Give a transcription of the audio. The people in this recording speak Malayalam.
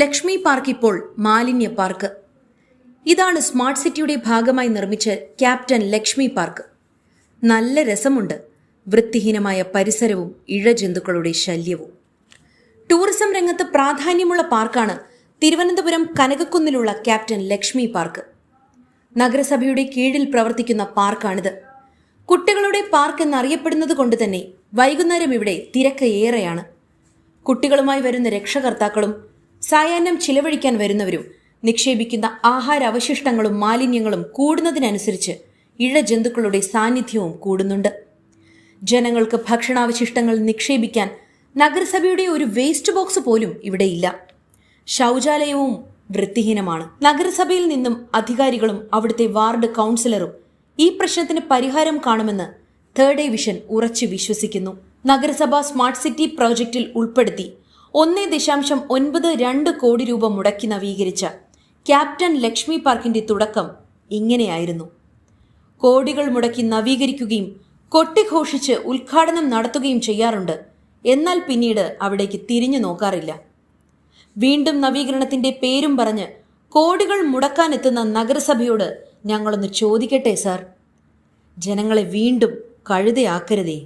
ലക്ഷ്മി പാർക്ക് ഇപ്പോൾ മാലിന്യ പാർക്ക്. ഇതാണ് സ്മാർട്ട് സിറ്റിയുടെ ഭാഗമായി നിർമ്മിച്ച് ക്യാപ്റ്റൻ ലക്ഷ്മി പാർക്ക്. നല്ല രസമുണ്ട്. വൃത്തിഹീനമായ പരിസരവും ഇഴജന്തുക്കളുടെ ശല്യവും. ടൂറിസം രംഗത്ത് പ്രാധാന്യമുള്ള പാർക്കാണ് തിരുവനന്തപുരം കനകക്കുന്നിലുള്ള ക്യാപ്റ്റൻ ലക്ഷ്മി പാർക്ക്. നഗരസഭയുടെ കീഴിൽ പ്രവർത്തിക്കുന്ന പാർക്കാണിത്. കുട്ടികളുടെ പാർക്ക് എന്നറിയപ്പെടുന്നത് കൊണ്ട് തന്നെ വൈകുന്നേരം ഇവിടെ തിരക്ക് ഏറെയാണ് കുട്ടികളുമായി വരുന്ന രക്ഷകർത്താക്കളും സായാഹ്നം ചിലവഴിക്കാൻ വരുന്നവരും നിക്ഷേപിക്കുന്ന ആഹാര അവശിഷ്ടങ്ങളും മാലിന്യങ്ങളും കൂടുന്നതിനനുസരിച്ച് ഇഴജന്തുക്കളുടെ സാന്നിധ്യവും കൂടുന്നുണ്ട്. ജനങ്ങൾക്ക് ഭക്ഷണാവശിഷ്ടങ്ങൾ നിക്ഷേപിക്കാൻ നഗരസഭയുടെ ഒരു വേസ്റ്റ് ബോക്സ് പോലും ഇവിടെയില്ല. ശൗചാലയവും വൃത്തിഹീനമാണ്. നഗരസഭയിൽ നിന്നും അധികാരികളും അവിടുത്തെ വാർഡ് കൗൺസിലറും ഈ പ്രശ്നത്തിന് പരിഹാരം കാണുമെന്ന് തേർഡ് ഡിവിഷൻ ഉറച്ചു വിശ്വസിക്കുന്നു. നഗരസഭ സ്മാർട്ട് സിറ്റി പ്രോജക്റ്റിൽ ഉൾപ്പെടുത്തി ഒന്നേ ദശാംശം ഒൻപത് രണ്ട് കോടി രൂപ മുടക്കി നവീകരിച്ച ക്യാപ്റ്റൻ ലക്ഷ്മി പാർക്കിന്റെ തുടക്കം ഇങ്ങനെയായിരുന്നു. കോടികൾ മുടക്കി നവീകരിക്കുകയും കൊട്ടിഘോഷിച്ച് ഉദ്ഘാടനം നടത്തുകയും ചെയ്യാറുണ്ട്. എന്നാൽ പിന്നീട് അവിടേക്ക് തിരിഞ്ഞു നോക്കാറില്ല. വീണ്ടും നവീകരണത്തിന്റെ പേരും പറഞ്ഞ് കോടികൾ മുടക്കാനെത്തുന്ന നഗരസഭയോട് ഞങ്ങളൊന്ന് ചോദിക്കട്ടെ സാർ? ജനങ്ങളെ വീണ്ടും കഴുതയാക്കരുതേ.